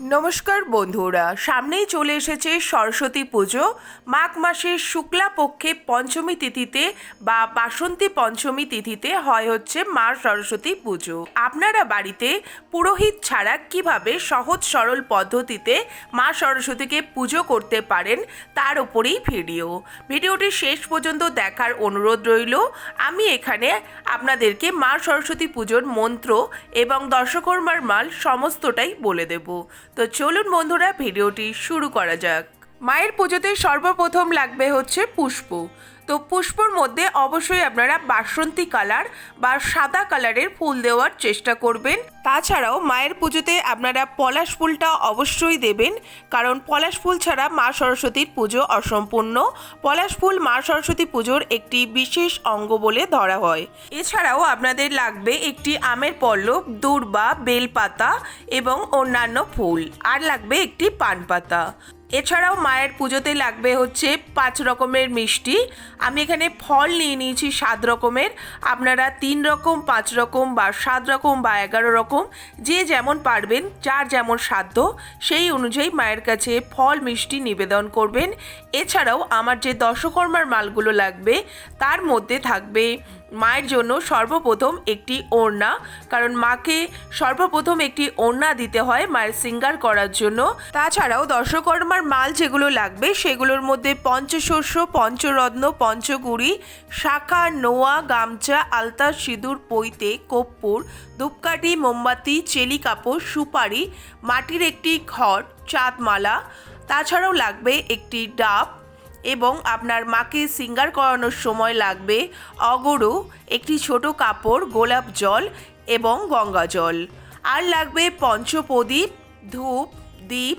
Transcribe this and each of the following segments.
নমস্কার বন্ধুরা, সামনেই চলে এসেছে সরস্বতী পুজো। মাঘ মাসের শুক্লা পক্ষে পঞ্চমী তিথিতে বা বাসন্তী পঞ্চমী তিথিতে হয় হচ্ছে মা সরস্বতী পুজো। আপনারা বাড়িতে পুরোহিত ছাড়া কীভাবে সহজ সরল পদ্ধতিতে মা সরস্বতীকে পুজো করতে পারেন তার উপরেই ভিডিও। ভিডিওটি শেষ পর্যন্ত দেখার অনুরোধ রইল, আমি এখানে আপনাদেরকে মা সরস্বতী পুজোর মন্ত্র এবং দর্শকর্মার মাল সমস্তটাই বলে দেব। তো চলুন বন্ধুরা ভিডিওটি শুরু করা যাক। মায়ের পুজোতে সর্বপ্রথম লাগবে হচ্ছে পুষ্প। তো পুষ্পর মধ্যে অবশ্যই আপনারা বাসন্তী কালার বা সাদা কালারের ফুল দেওয়ার চেষ্টা করবেন। তাছাড়াও মায়ের পুজোতে আপনারা পলাশ ফুলটা অবশ্যই দেবেন, কারণ পলাশ ফুল ছাড়া মা সরস্বতীর পুজো অসম্পূর্ণ। পলাশ ফুল মা সরস্বতী পুজোর একটি বিশেষ অঙ্গ বলে ধরা হয়। এছাড়াও আপনাদের লাগবে একটি আমের পল্লব, দূর্বা, বেলপাতা এবং অন্যান্য ফুল, আর লাগবে একটি পান পাতা এছাড়াও মায়ের পুজোতে লাগবে হচ্ছে পাঁচ রকমের মিষ্টি। আমি এখানে ফল নিয়ে নিয়েছি সাত রকমের। আপনারা তিন রকম, পাঁচ রকম বা সাত রকম বা এগারো রকম, যে যেমন পারবেন, যার যেমন সাধ্য, সেই অনুযায়ী মায়ের কাছে ফল, মিষ্টি নিবেদন করবেন। এছাড়াও আমার যে দশকর্মার মালগুলো লাগবে, তার মধ্যে থাকবে মায়ের জন্য সর্বপ্রথম একটি ওড়না, কারণ মাকে সর্বপ্রথম একটি ওড়না দিতে হয় মায়ের সিঙ্গার করার জন্য। তাছাড়াও দর্শকর্মার মাল যেগুলো লাগবে সেগুলোর মধ্যে পঞ্চশস্য, পঞ্চরত্ন পঞ্চগুড়ি শাখা, নোয়া, গামছা, আলতা, সিঁদুর, পৈতে, কপ্পুর, ধূপকাঠি, মোমবাতি, চেলি কাপড়, সুপারি, মাটির একটি ঘর, চাঁদমালা। তাছাড়াও লাগবে একটি ডাব এবং আপনার মাকে সিঙ্গার করানোর সময় লাগবে অগরু, একটি ছোট কাপড়, গোলাপ জল এবং গঙ্গা জল। আর লাগবে পঞ্চপ্রদীপ, ধূপ দ্বীপ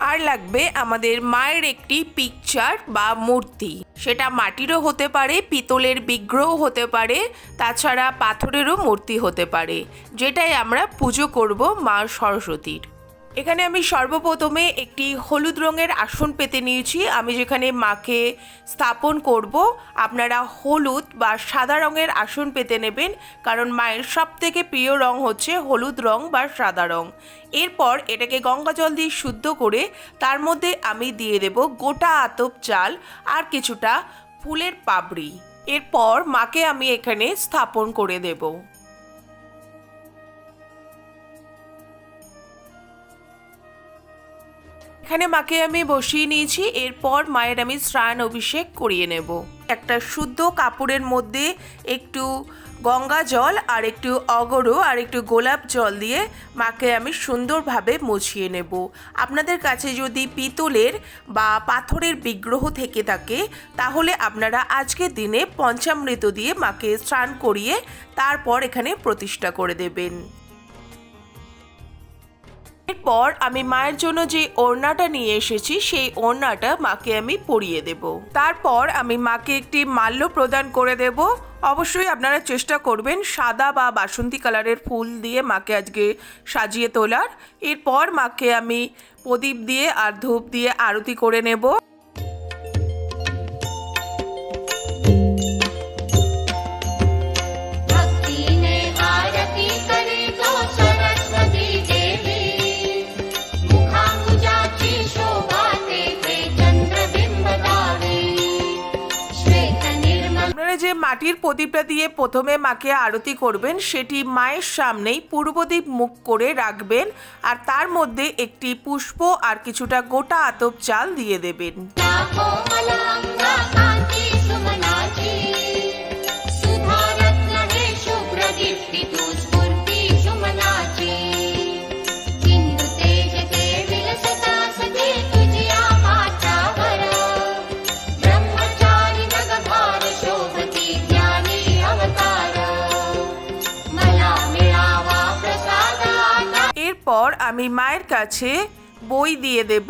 আর লাগবে আমাদের মায়ের একটি পিকচার বা মূর্তি। সেটা মাটিরও হতে পারে, পিতলের বিগ্রহ হতে পারে, তাছাড়া পাথরেরও মূর্তি হতে পারে। যেটাই আমরা পুজো করব মা সরস্বতীর। এখানে আমি সর্বপ্রথমে একটি হলুদ রঙের আসন পেতে নিয়েছি। আমি যেখানে মাকে স্থাপন করব, আপনারা হলুদ বা সাদা রঙের আসন পেতে নেবেন, কারণ মায়ের সব থেকে প্রিয় রং হচ্ছে হলুদ রং বা সাদা রং। এরপর এটাকে গঙ্গা জল দিয়ে শুদ্ধ করে তার মধ্যে আমি দিয়ে দেব গোটা আতপ চাল আর কিছুটা ফুলের পাবড়ি এরপর মাকে আমি এখানে স্থাপন করে দেবো। এখানে মাকে আমি বসিয়ে নিয়েছি, এরপর মায়ের আমি স্নান অভিষেক করিয়ে নেব। একটা শুদ্ধ কাপড়ের মধ্যে একটু গঙ্গা জল আর একটু অগরো আর একটু গোলাপ জল দিয়ে মাকে আমি সুন্দরভাবে মুছিয়ে নেব। আপনাদের কাছে যদি পিতলের বা পাথরের বিগ্রহ থেকে থাকে, তাহলে আপনারা আজকের দিনে পঞ্চামৃত দিয়ে মাকে স্নান করিয়ে তারপর এখানে প্রতিষ্ঠা করে দেবেন। এরপর আমি মায়ের জন্য যে ওড়নাটা নিয়ে এসেছি, সেই ওড়নাটা মাকে আমি পরিয়ে দেব। তারপর আমি মাকে একটি মাল্য প্রদান করে দেব। অবশ্যই আপনারা চেষ্টা করবেন সাদা বা বাসন্তী কালারের ফুল দিয়ে মাকে আজকে সাজিয়ে তোলার। এরপর মাকে আমি প্রদীপ দিয়ে আর ধূপ দিয়ে আরতি করে নেব। মাটির প্রদীপটা দিয়ে প্রথমে মাকে আরতি করবেন, সেটি মায়ের সামনেই পূর্বদ্বীপ মুখ করে রাখবেন আর তার মধ্যে একটি পুষ্প আর কিছুটা গোটা আতপ চাল দিয়ে দেবেন। আমি মায়ের কাছে বই দিয়ে দেব।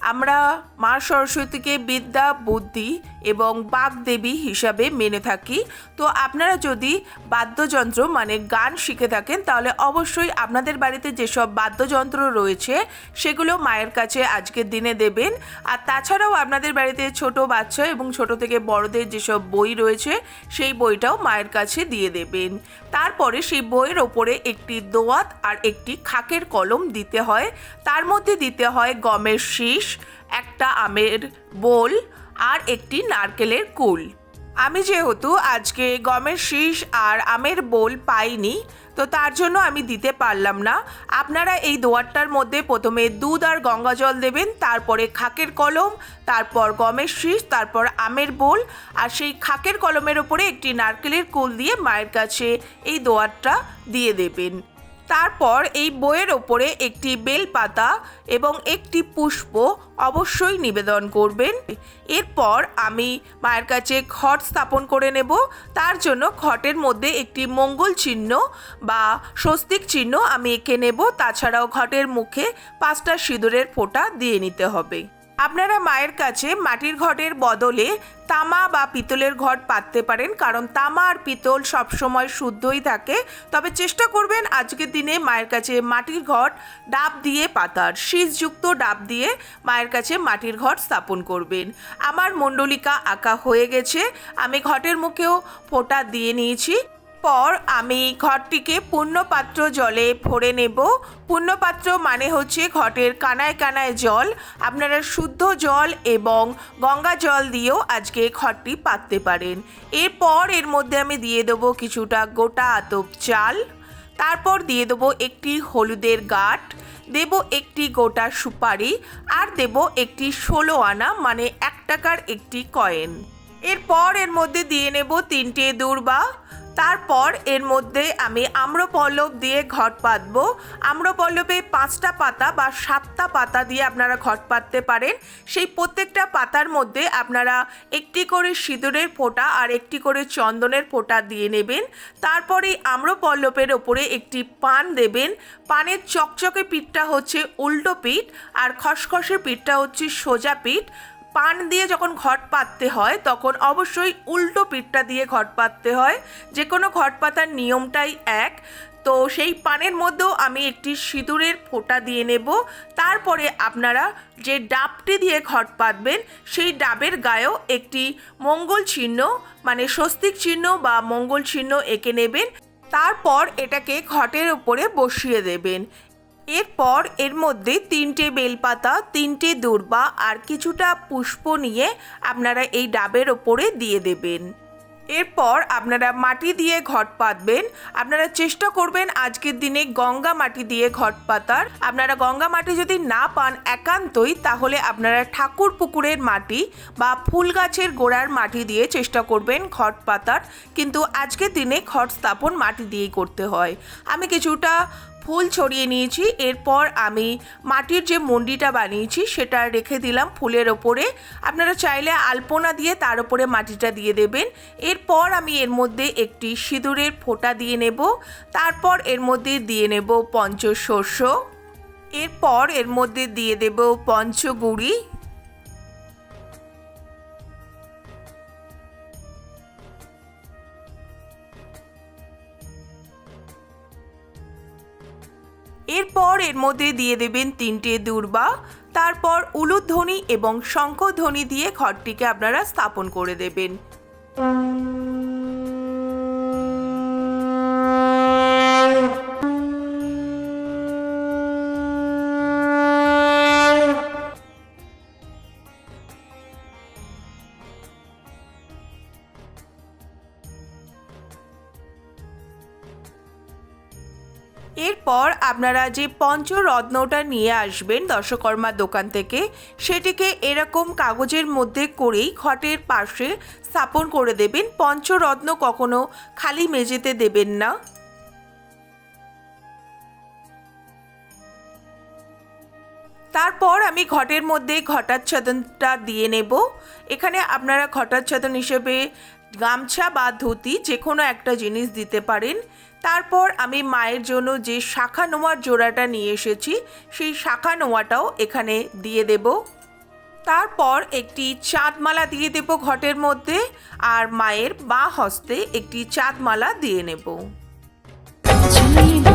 আমরা মা সরস্বতীকে বিদ্যা, বুদ্ধি এবং বাগদেবী হিসাবে মেনে থাকি। তো আপনারা যদি বাদ্যযন্ত্র মানে গান শিখে থাকেন, তাহলে অবশ্যই আপনাদের বাড়িতে যেসব বাদ্যযন্ত্র রয়েছে, সেগুলো মায়ের কাছে আজকের দিনে দেবেন। আর তাছাড়াও আপনাদের বাড়িতে ছোট বাচ্চা এবং ছোট থেকে বড়দের যেসব বই রয়েছে, সেই বইটাও মায়ের কাছে দিয়ে দেবেন। তারপরে সেই বইয়ের ওপরে একটি দোয়াত আর একটি খাকের কলম দিতে হয়। তার মধ্যে দিতে হয় গমের শীষ একটা আমের বোল আর একটি নারকেলের কুল। আমি যেহেতু আজকে গমের শীষ আর আমের বোল পাইনি, তো তার জন্য আমি দিতে পারলাম না। আপনারা এই দোয়ারটার মধ্যে প্রথমে দুধ আর গঙ্গা জল দেবেন, তারপরে খাকের কলম, তারপর গমের শীষ, তারপর আমের বোল আর সেই খাকের কলমের ওপরে একটি নারকেলের কুল দিয়ে মায়ের কাছে এই দোয়ারটা দিয়ে দেবেন। তারপর এই বইয়ের ওপরে একটি বেলপাতা এবং একটি পুষ্প অবশ্যই নিবেদন করবেন। এরপর আমি মায়ের কাছে ঘট স্থাপন করে নেব। তার জন্য ঘটের মধ্যে একটি মঙ্গল চিহ্ন বা স্বস্তিক চিহ্ন আমি এঁকে নেব। তাছাড়াও ঘটের মুখে পাঁচটা সিঁদুরের ফোঁটা দিয়ে নিতে হবে। আপনারা মায়ের কাছে মাটির ঘটের বদলে তামা বা পিতলের ঘট পাততে পারেন, কারণ তামা আর পিতল সবসময় শুদ্ধই থাকে। তবে চেষ্টা করবেন আজকের দিনে মায়ের কাছে মাটির ঘট, ডাব দিয়ে পাতার শীষযুক্ত ডাব দিয়ে মায়ের কাছে মাটির ঘট স্থাপন করবেন। আমার মণ্ডলিকা আঁকা হয়ে গেছে। আমি ঘটের মুখেও ফোঁটা দিয়ে নিয়েছি। পর আমি ঘরটিকে পূর্ণপাত্র জলে ভরে নেব। পূর্ণপাত্র মানে হচ্ছে ঘটের কানায় কানায় জল। আপনারা শুদ্ধ জল এবং গঙ্গা জল দিয়েও আজকে ঘরটি পাততে পারেন। এরপর এর মধ্যে আমি দিয়ে দেবো কিছুটা গোটা আতপ চাল। তারপর দিয়ে দেবো একটি হলুদের গাঁট। দেব একটি গোটা সুপারি। আর দেব একটি ষোলো আনা মানে এক টাকার একটি কয়েন। এরপর এর মধ্যে দিয়ে নেব তিনটে দূর্বা। তারপর এর মধ্যে আমি আম্রপল্লব দিয়ে ঘট পাতবো আম্রপল্লবে পাঁচটা পাতা বা সাতটা পাতা দিয়ে আপনারা ঘট পাততে পারেন। সেই প্রত্যেকটা পাতার মধ্যে আপনারা একটি করে সিঁদুরের ফোঁটা আর একটি করে চন্দনের ফোঁটা দিয়ে নেবেন। তারপরে আম্রপল্লবের ওপরে একটি পান দেবেন। পানের চকচকে পিঠটা হচ্ছে উল্টো পিঠ আর খসখসে পিঠটা হচ্ছে সোজা পিঠ। পান দিয়ে যখন ঘট পাততে হয়, তখন অবশ্যই উল্টো পিঠটা দিয়ে ঘট পাততে হয়। যে কোনো ঘট পাতার নিয়মটাই এক। তো সেই পানের মধ্যেও আমি একটি সিঁদুরের ফোঁটা দিয়ে নেব। তারপরে আপনারা যে ডাবটি দিয়ে ঘট পাতবেন, সেই ডাবের গায়েও একটি মঙ্গল চিহ্ন মানে স্বস্তিক চিহ্ন বা মঙ্গল চিহ্ন এঁকে নেবেন। তারপর এটাকে ঘটের উপরে বসিয়ে দেবেন। এরপর এর মধ্যে তিনটে বেলপাতা, তিনটে দূর্বা আর কিছুটা পুষ্প নিয়ে আপনারা এই ডাবের ওপরে দিয়ে দেবেন। এরপর আপনারা মাটি দিয়ে ঘট পাতবেন। আপনারা চেষ্টা করবেন আজকের দিনে গঙ্গা মাটি দিয়ে ঘট পাতার। আপনারা গঙ্গা মাটি যদি না পান একান্তই, তাহলে আপনারা ঠাকুর পুকুরের মাটি বা ফুল গাছের গোড়ার মাটি দিয়ে চেষ্টা করবেন ঘট পাতার। কিন্তু আজকের দিনে ঘট স্থাপন মাটি দিয়েই করতে হয়। আমি কিছুটা ফুল ছড়িয়ে নিয়েছি। এরপর আমি মাটির যে মন্ডিটা বানিয়েছি, সেটা রেখে দিলাম ফুলের ওপরে। আপনারা চাইলে আলপনা দিয়ে তার উপরে মাটিটা দিয়ে দেবেন। এরপর আমি এর মধ্যে একটি সিঁদুরের ফোঁটা দিয়ে নেব। তারপর এর মধ্যে দিয়ে নেব পঞ্চশস্য। এরপর এর মধ্যে দিয়ে দেব পঞ্চগুড়ি। এরপর এর মধ্যে দিয়ে দেবেন তিনটে দুর্বা, তারপর উলুধ্বনি এবং শঙ্খধ্বনি দিয়ে ঘরটিকে আপনারা স্থাপন করে দেবেন। আপনারা যে পঞ্চরত্নটা নিয়ে আসবেন দর্শকর্মার দোকান থেকে, সেটিকে এরকম কাগজের মধ্যে করেই ঘটের পাশে স্থাপন করে দেবেন। পঞ্চরত্ন কখনো খালি মেঝেতে দেবেন না। তারপর আমি ঘটের মধ্যে ঘটাচ্ছাদনটা দিয়ে নেব। এখানে আপনারা ঘটাচ্ছাদন হিসেবে গামছা বা ধুতি যে কোনো একটা জিনিস দিতে পারেন। তারপর আমি মায়ের জন্য যে শাখা নোয়ার জোড়াটা নিয়ে এসেছি, সেই শাখা নোয়াটাও এখানে দিয়ে দেব। তারপর একটি চাঁদমালা দিয়ে দেব ঘটের মধ্যে আর মায়ের বা হস্তে একটি চাঁদমালা দিয়ে নেব। জয় মা